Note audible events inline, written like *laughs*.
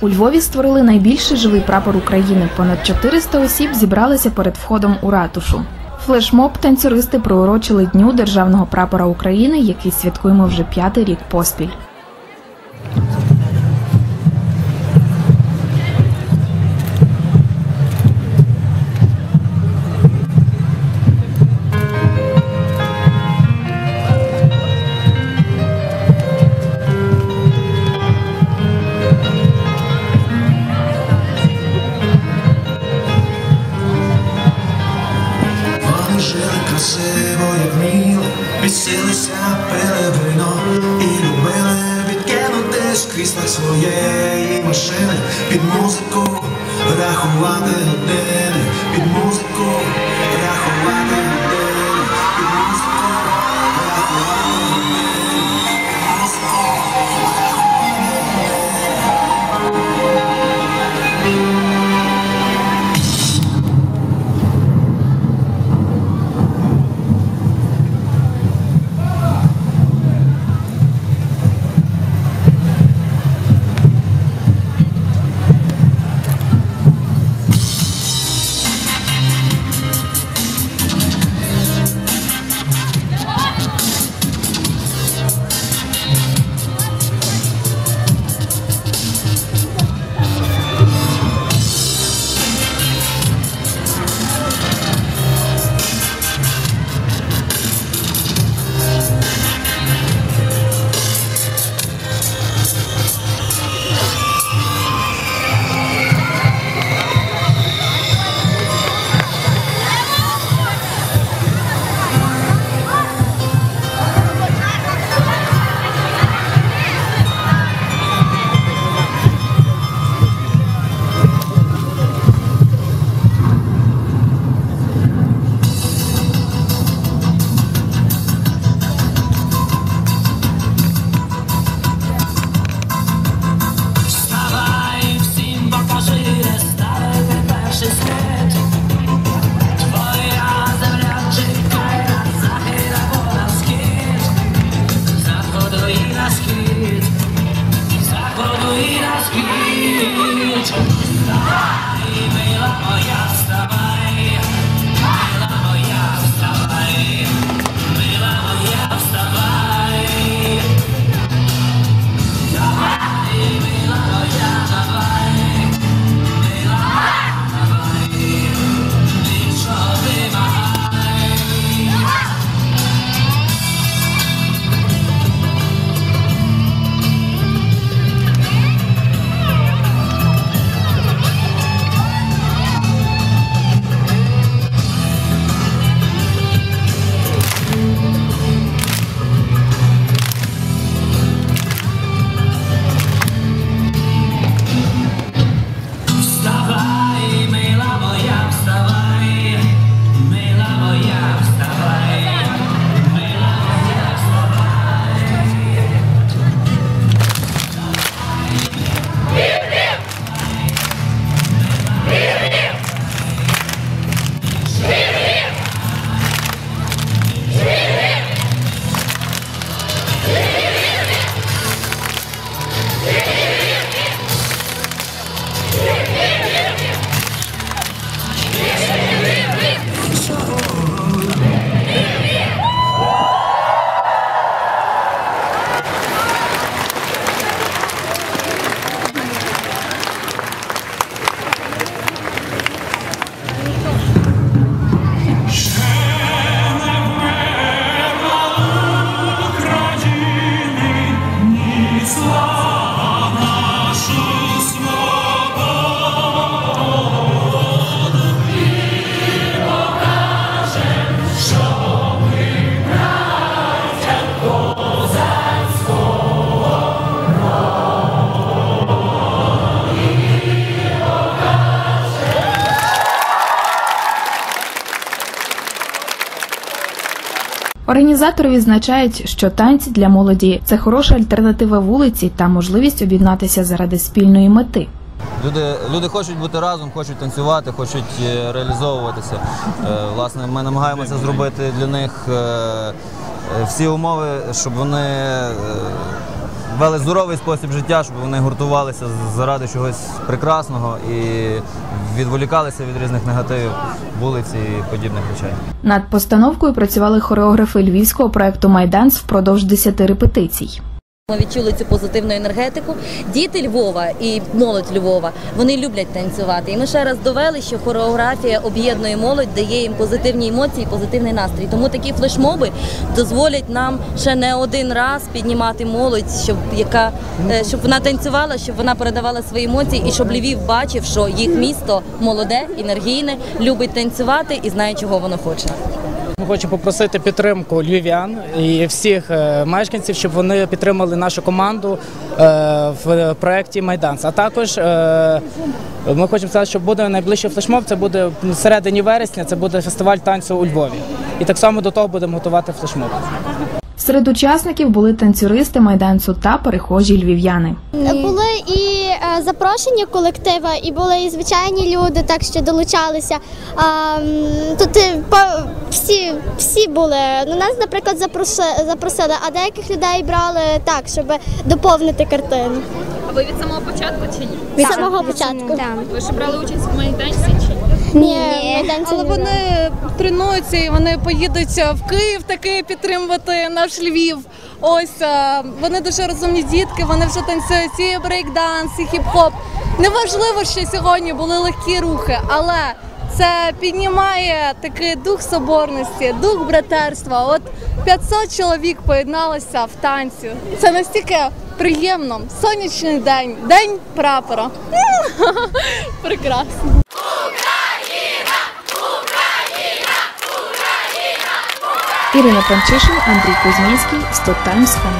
У Львові створили найбільший живий прапор України. Понад 400 осіб зібралися перед входом у ратушу. Флешмоб танцюристи приурочили Дню державного прапора України, який святкуємо вже п'ятий рік поспіль. Вміли, Вісілися, і любили відкинути з крісла своєї машини. Під музику, рахувати години, під музику, Організатори відзначають, що танці для молоді це хороша альтернатива вулиці та можливість об'єднатися заради спільної мети. Люди, люди хочуть бути разом, хочуть танцювати, хочуть е, реалізовуватися. Е, Власне, ми намагаємося зробити для них е, всі умови, щоб вони вели здоровий спосіб життя, щоб вони гуртувалися заради чогось прекрасного і відволікалися від різних негативів вулиці і подібних речей. Над постановкою працювали хореографи львівського проекту Майданс впродовж 10 репетицій. Ми відчули цю позитивну енергетику. Діти Львова і молодь Львова вони люблять танцювати. І ми ще раз довели, що хореографія об'єднує молодь, дає їм позитивні емоції, позитивний настрій. Тому такі флешмоби дозволять нам ще не один раз піднімати молодь, щоб яка е, щоб вона танцювала, щоб вона передавала свої емоції, і щоб Львів бачив, що їх місто молоде, енергійне, любить танцювати і знає, чого воно хоче. Ми хочемо попросити підтримку львів'ян і всіх е, мешканців, щоб вони підтримали нашу команду е, в проєкті Майданс. А також е, ми хочемо сказати, що буде найближчий флешмоб. Це буде в середині вересня. Це буде фестиваль танцю у Львові. І так само до того будемо готувати флешмоб. Серед учасників були танцюристи майданцу та перехожі львів'яни. Були і запрошені колективи, і були і звичайні люди, так що долучалися. А, тут е, по- всі, всі були. Ну, нас, наприклад, запроси- запросили, а деяких людей брали так, щоб доповнити картину. А ви від самого початку чи ні? Від самого початку. Ви ж брали участь в майданці чи ні? Ні, майданці Але вони тренуються і вони поїдуть в Київ таки підтримувати наш Львів. Ось е, вони дуже розумні дітки, вони вже танцюють і брейкданс, і хіп-хоп. Неважливо, що сьогодні були легкі рухи, але це піднімає такий дух соборності, дух братерства. От 500 чоловік поєдналося в танці. Це настільки приємно. Сонячний день, день прапора. *laughs* Прекрасно. Ірина Панчишин, Андрій Кузьмінський, Стоп Таймс Фан